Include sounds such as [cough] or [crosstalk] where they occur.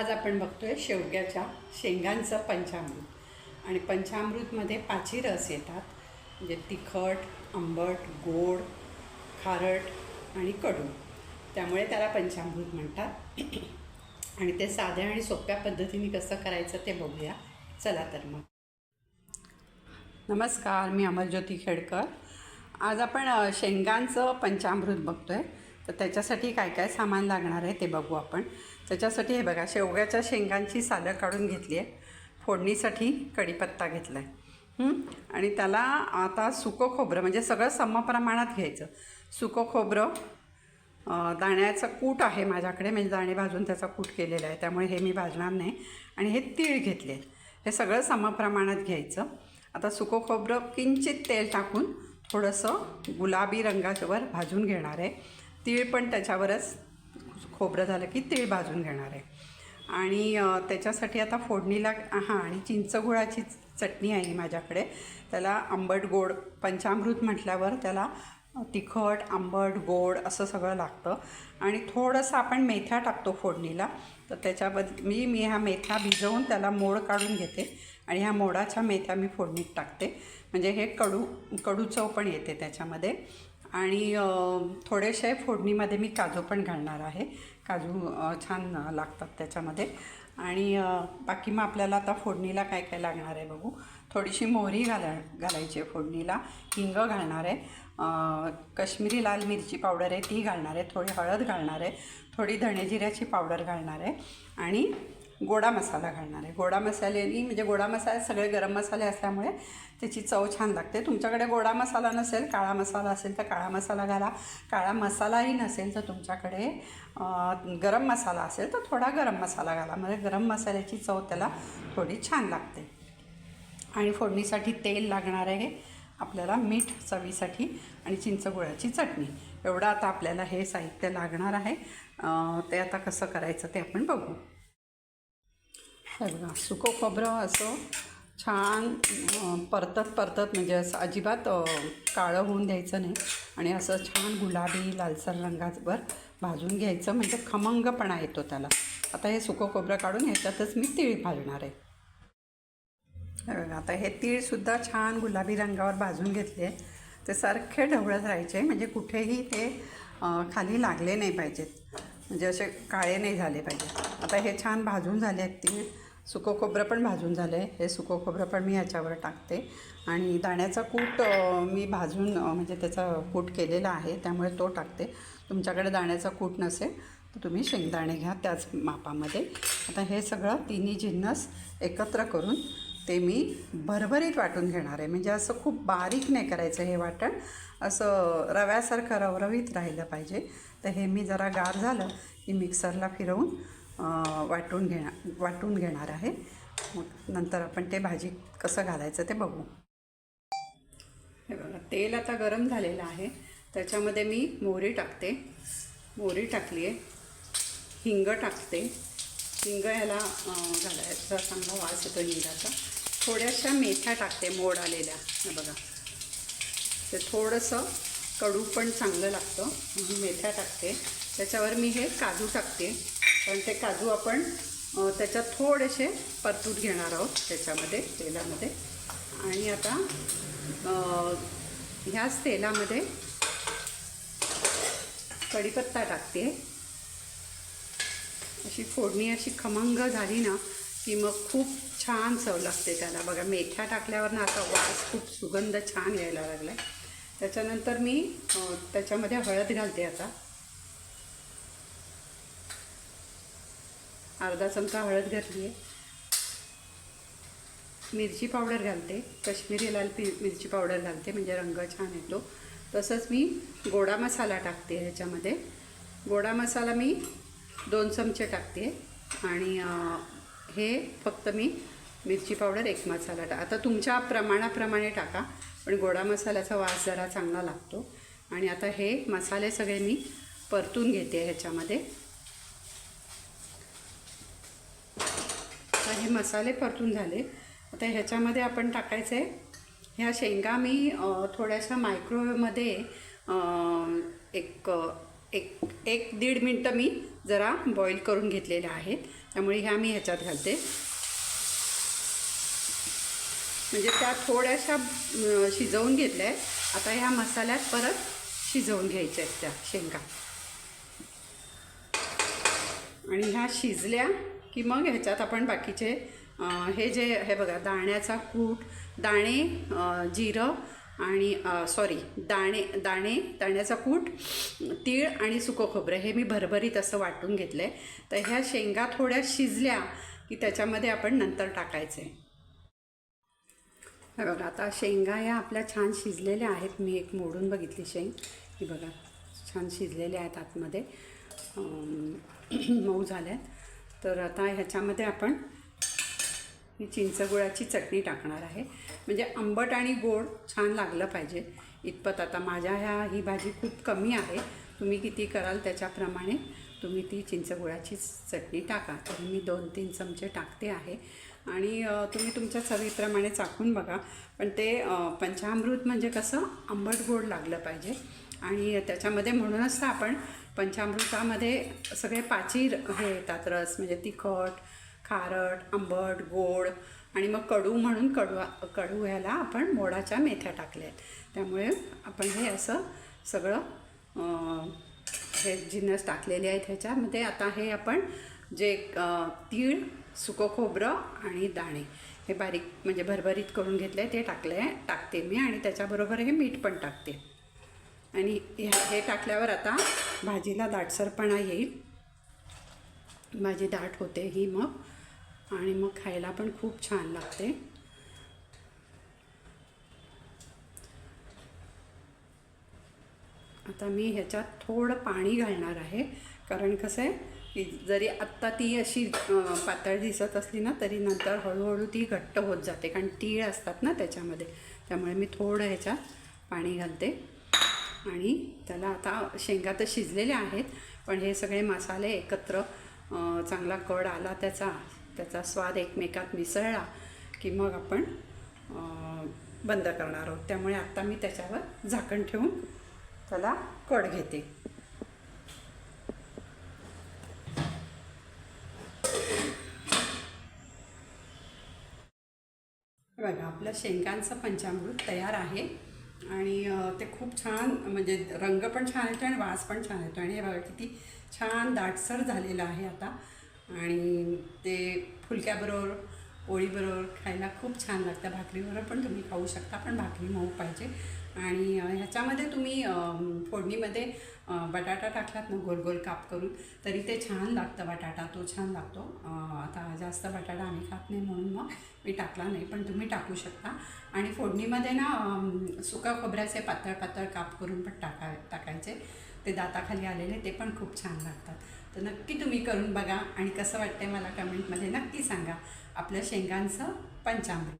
आज आपण बघतोय शेवग्याच्या शेंगांचं पंचामृत. आणि पंचामृतमध्ये पाची रस येतात म्हणजे तिखट आंबट गोड खारट आणि कडू. त्यामुळे त्याला पंचामृत म्हणतात. आणि ते साध्या आणि सोप्या पद्धतीने कसं करायचं ते बघूया. चला तर मग. नमस्कार मी अमरज्योती खेडकर. आज आपण शेंगांचं पंचामृत बघतोय. तर त्याच्यासाठी काय काय सामान लागणार आहे ते बघू आपण. त्याच्यासाठी हे बघा शेवग्याच्या शेंगांची सालं काढून घेतली आहे. फोडणीसाठी कढीपत्ता घेतला आहे आणि त्याला आता सुकं खोबरं म्हणजे सगळं समप्रमाणात घ्यायचं. सुकं खोबरं दाण्याचं कूट आहे माझ्याकडे म्हणजे दाणे भाजून त्याचा कूट केलेला आहे त्यामुळे हे मी भाजणार नाही. आणि हे तीळ घेतले हे सगळं समप्रमाणात घ्यायचं. आता सुकं खोबरं किंचित तेल टाकून थोडंसं गुलाबी रंगाच्यावर भाजून घेणार आहे. तीळ पण त्याच्यावरच खोबरं झालं की तीळ भाजून घेणार आहे. आणि त्याच्यासाठी आता फोडणीला हां आणि चिंचगुळाची चटणी आहे माझ्याकडे. त्याला आंबट गोड पंचामृत म्हटल्यावर त्याला तिखट आंबट गोड असं सगळं लागतं. आणि थोडंसं आपण मेथ्या टाकतो फोडणीला. तर त्याच्याबद्दल मी मी ह्या मेथ्या भिजवून त्याला मोड काढून घेते. आणि ह्या मोडाच्या मेथ्या मी फोडणीत टाकते. म्हणजे हे कडू कडू चव पण येते त्याच्यामध्ये. आणि थोडेसे फोडणीमध्ये मी काजू पण घालणार आहे. काजू छान लागतात त्याच्यामध्ये. आणि बाकी मग आपल्याला आता फोडणीला काय काय लागणार आहे बघू. थोडीशी मोहरी घाला घालायची आहे फोडणीला. हिंग घालणार आहे. अ, काश्मीरी लाल मिरची पावडर आहे ती घालणार आहे. थोडी हळद घालणार आहे. थोडी धणेजिऱ्याची पावडर घालणार आहे. आणि गोडा मसाला घालणार आहे. गोडा मसाल्यानी म्हणजे गोडा मसाले सगळे गरम मसाले असल्यामुळे त्याची चव छान लागते. तुमच्याकडे गोडा मसाला नसेल काळा मसाला असेल तर काळा मसाला घाला. काळा मसालाही नसेल तर तुमच्याकडे गरम मसाला असेल तर थोडा गरम मसाला घाला. म्हणजे गरम मसाल्याची चव त्याला थोडी छान लागते. आणि फोडणीसाठी तेल लागणार आहे. आपल्याला मीठ चवीसाठी आणि चिंचगुळाची चटणी. एवढं आता आपल्याला हे साहित्य लागणार आहे. ते आता कसं करायचं ते आपण बघू. हे बघा सुकं खोबरं असं छान परतत परतत म्हणजे असं अजिबात काळं होऊन द्यायचं नाही. आणि असं छान गुलाबी लालसर रंगावर भाजून घ्यायचं म्हणजे खमंगपणा येतो त्याला. आता हे सुकं खोबरं काढून ह्याच्यातच मी तीळ भाजणार आहे. आता हे तीळसुद्धा छान गुलाबी रंगावर भाजून घेतले ते सारखे ढवळत राहायचे म्हणजे कुठेही ते खाली लागले नाही पाहिजेत. म्हणजे असे काळे नाही झाले पाहिजेत. आता हे छान भाजून झाले आहेत तीळ. सुकं खोबरं पण भाजून झालं आहे हे सुकं खोबरं पण मी ह्याच्यावर टाकते. आणि दाण्याचा कूट मी भाजून म्हणजे त्याचा कूट केलेला आहे त्यामुळे तो टाकते. तुमच्याकडे दाण्याचा कूट नसेल तर तुम्ही शेंगदाणे घ्या त्याच मापामध्ये. आता हे सगळं तिन्ही जिन्नस एकत्र करून ते मी भरभरीत वाटून घेणार आहे. म्हणजे असं खूप बारीक नाही करायचं हे वाटण. असं रव्यासारखं रवरवीत राहिलं पाहिजे. तर हे मी जरा गार झालं की मिक्सरला फिरवून वाटून घेणार वाटून घेणार आहे. मग नंतर आपण ते भाजी कसं घालायचं ते बघू. हे बघा तेल आता गरम झालेलं आहे. त्याच्यामध्ये मी मोहरी टाकते. मोहरी टाकली आहे. हिंग टाकते. हिंग याला घालायचा चांगला वास येतो हिंगाचा. थोड्याशा मेथ्या टाकते मोड आलेल्या. हे बघा. ते थोडंसं कडू पण चांगलं लागतं. म्हणून मेथ्या टाकते. त्याच्यावर मी हे काजू टाकते. कारण ते काजू आपण त्याच्यात थोडेसे परतून घेणार आहोत त्याच्यामध्ये तेलामध्ये. आणि आता ह्याच तेलामध्ये कढीपत्ता टाकते. अशी फोडणी अशी खमंग झाली ना की मग खूप छान चव लागते त्याला. बघा मेथ्या टाकल्यावर ना आता वास खूप सुगंध छान यायला लागला आहे त्याच्यानंतर मी त्याच्यामध्ये हळद घालते आता. अर्धा चमचा हळद घातली आहे मिरची पावडर घालते. कश्मीरी लाल पि मिरची पावडर घालते म्हणजे रंग छान येतो. तसंच मी गोडा मसाला टाकते ह्याच्यामध्ये. गोडा मसाला मी दोन चमचे टाकते आणि हे फक्त मी मिरची पावडर एक मसाला टा आता तुमच्या प्रमाणाप्रमाणे टाका पण गोडा मसाल्याचा वास जरा चांगला लागतो. आणि आता हे मसाले सगळे मी परतून घेते ह्याच्यामध्ये. हे मसाले परतून झाले. आता ह्याच्यामध्ये आपण टाकायचं आहे ह्या शेंगा मी थोड्याशा मायक्रोवेवमध्ये एक एक एक दीड मिनटं मी जरा बॉईल करून घेतलेल्या आहेत. त्यामुळे ह्या मी ह्याच्यात घालते. म्हणजे त्या थोड्याशा शिजवून घेतल्या आहेत. आता ह्या मसाल्यात परत शिजवून घ्यायच्या आहेत त्या शेंगा. आणि ह्या शिजल्या की मग ह्याच्यात आपण बाकीचे हे जे हे बघा दाण्याचा कूट दाणे जिरं आणि सॉरी दाणे दाणे दाण्याचा कूट तीळ आणि सुकं खोबरं हे मी भरभरीत असं वाटून घेतलं आहे तर ह्या शेंगा थोड्या शिजल्या की त्याच्यामध्ये आपण नंतर टाकायचे. हे बघा आता शेंगा या आपल्या छान शिजलेल्या आहेत. मी एक मोडून बघितली शेंग. ही बघा छान शिजलेल्या आहेत आतमध्ये. [clears throat] मऊ झाल्या आहेत तर आता ह्याच्यामध्ये आपण ही चिंचगुळाची चटणी टाकणार आहे. म्हणजे आंबट आणि गोड छान लागलं पाहिजे. इतपत आता माझ्या ह्या ही भाजी खूप कमी आहे. तुम्ही किती कराल त्याच्याप्रमाणे तुम्ही ती चिंचगुळाची चटणी टाका. तर मी दोन तीन चमचे टाकते आहे. आणि तुम्ही तुमच्या चवीप्रमाणे चाकून बघा. पण ते पंचामृत म्हणजे कसं? आंबट गोड लागलं पाहिजे. आणि त्याच्यामध्ये म्हणूनच तर आपण पंचामृतामध्ये सगळे पाची हे येतात रस म्हणजे तिखट खारट आंबट गोड आणि मग कडू म्हणून कडवा कडू ह्याला आपण मोडाच्या मेथ्या टाकल्या आहेत. त्यामुळे आपण हे असं सगळं हे जिन्नस टाकलेले आहेत ह्याच्यामध्ये. आता हे आपण जे तीळ सुकं खोबरं आणि दाणे हे बारीक म्हणजे भरभरीत करून घेतलं आहे ते टाकले आहे टाकते मी आणि त्याच्याबरोबर हे मीठ पण टाकते. आणि ह्या- हे टाकल्यावर आता भाजीला दाटसरपणा येईल. भाजी दाट होते ही मग. आणि मग खायला पण खूप छान लागते. आता मी ह्याच्यात थोडं पाणी घालणार आहे. कारण कसं आहे की जरी आत्ता ती अशी पातळ दिसत असली ना तरी नंतर हळूहळू ती घट्ट होत जाते. कारण तीळ असतात ना त्याच्यामध्ये. त्यामुळे मी थोडं ह्याच्यात पाणी घालते. आणि त्याला आता शेंगा तर शिजलेल्या आहेत पण हे सगळे मसाले एकत्र चांगला कड आला त्याचा त्याचा स्वाद एकमेकात मिसळला की मग आपण बंद करणार आहोत. त्यामुळे आत्ता मी त्याच्यावर झाकण ठेवून त्याला कड घेते. बघा आपलं शेंगांचं पंचामृत तयार आहे. आणि ते खूप छान म्हणजे रंग पण छान येतो आणि वास पण छान येतो आणि हे बघा किती छान दाटसर झालेलं आहे आता. आणि ते फुलक्याबरोबर पोळीबरोबर खायला खूप छान लागतं. भाकरीबरोबर पण तुम्ही खाऊ शकता पण भाकरी मऊ पाहिजे. आणि ह्याच्यामध्ये तुम्ही फोडणीमध्ये बटाटा टाकलात ना गोल गोल काप करून तरी ते छान लागतं बटाटा तो छान लागतो. आता जास्त बटाटा आम्ही खात नाही म्हणून मग मी टाकला नाही पण तुम्ही टाकू शकता. आणि फोडणीमध्ये ना सुका खोबऱ्याचे पातळ पातळ काप करून पण टाका टाकायचे. ते दाताखाली आलेले ते पण खूप छान लागतात. तर नक्की तुम्ही करून बघा आणि कसं वाटतंय मला कमेंटमध्ये नक्की सांगा. आपल्या शेंगांचं पंचामृत.